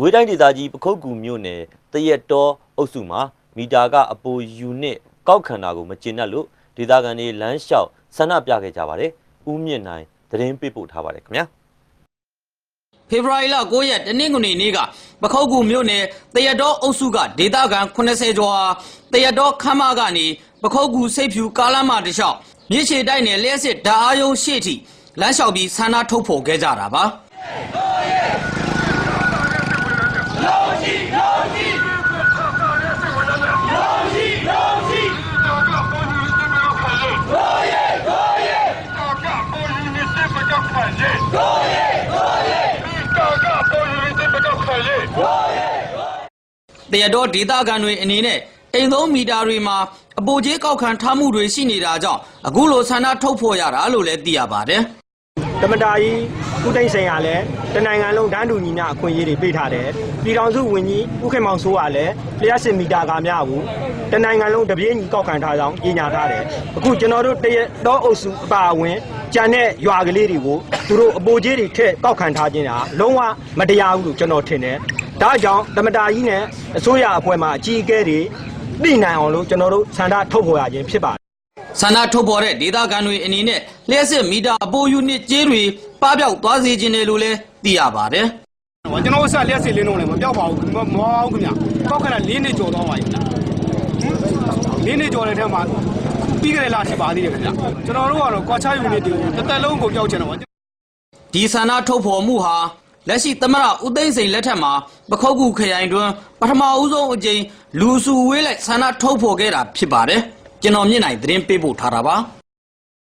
ကွေးတိုင်းဒေသကြီးပခုတ်ကူမြို့နယ်တရက်တော်အုပ်စုမှာမီတာကအပိုယူနစ်ကောက်ခံတာကိုမကျေနပ်လို့ဒေသခံတွေလမ်းလျှောက်ဆန္ဒပြခဲ့ကြပါတယ်။ဦးမြင့်နိုင်သတင်းပေးပို့ထားပါတယ်ခင်ဗျာ။ဖေဖော်ဝါရီလ9ရက်တနင်္ဂနွေနေ့ကပခုတ်ကူမြို့နယ်တရတော်အုပ်စုကဒေသခံ80ကျော်ဟာတရတော်ခမ်းမကနေပခုတ်ကူစိတ်ဖြူကားလမ်းမတစ်လျှောက်မြစ်ချေတိုက်နယ်လျှက်စစ်ဓာအားယုံရှေ့ထိလမ်းလျှောက်ပြီးဆန္ဒထုတ်ဖော်ခဲ့ကြတာပါ တရတော်ဒေသခံတွေအနေနဲ့အိမ်သုံးမီတာတွေမှာအပိုကြီးကောက်ခံထားမှုတွေရှိနေတာကြောင့်အခုလိုဆန္ဒထုတ်ဖော်ရတာလို့လည်းသိရပါတယ်တမတာကြီးဦးသိန်းစိန်ကလည်းတနိုင်ငံလုံးဒန်းတူညီမျှအခွင့်အရေးတွေပေးထားတယ်ပြည်ထောင်စုဝန်ကြီးဦးခင်မောင်စိုးကလည်းလျှက်စစ်မီတာကားများကိုတနိုင်ငံလုံးတပြေးညီကောက်ခံထားကြောင်းကြေညာထားတယ်အခုကျွန်တော်တို့တရတော့အုပ်စုအပါအဝင်ကြံတဲ့ရွာကလေးတွေကိုသူတို့အပိုကြီးတွေထည့်ကောက်ခံထားခြင်းဟာလုံးဝမတရားဘူးလို့ကျွန်တော်ထင်တယ် ဒါကြောင့်တမတာကြီးနဲ့အစိုးရအဖွဲ့မှအကြီးအကဲတွေသိနိုင်အောင်လို့ကျွန်တော်တို့ဆန္ဒထုတ်ဖော်ရခြင်းဖြစ်ပါတယ်ဆန္ဒထုတ်ဖော်တဲ့ဒေသခံတွေအနေနဲ့လျှက်စစ်မီတာအပိုယူနစ်ကျေးတွေပပျောက်သွားစေခြင်းတယ်လို့လည်းသိရပါတယ်ဟောကျွန်တော်ဆက်လက်စစ်လင်းတော့လည်းမပြောက်ပါဘူးမမအောင်ခင်ဗျပောက်ခဏ၄နှစ်ကျော်သွားပါပြီခင်ဗျ၄နှစ်ကျော်တဲ့ထက်မှာပြီးခဲ့တဲ့လထိပါသေးတယ်ခင်ဗျကျွန်တော်တို့ကတော့ကွာချယူနေတယ်တစ်သက်လုံးကိုပြောက်ချင်တော့ပါဒီဆန္ဒထုတ်ဖော်မှုဟာ လက်ရှိသမရဦးသိန်းစိန်လက်ထက်မှာပခုတ်ကူခရိုင်တွင်ပထမဦးဆုံးအကြိမ်လူစုဝေးလိုက်ဆန္ဒထုတ်ဖော်ခဲ့တာဖြစ်ပါတယ်ကျွန်တော်မြင့်နိုင်သတင်းပေးပို့ထားတာပါ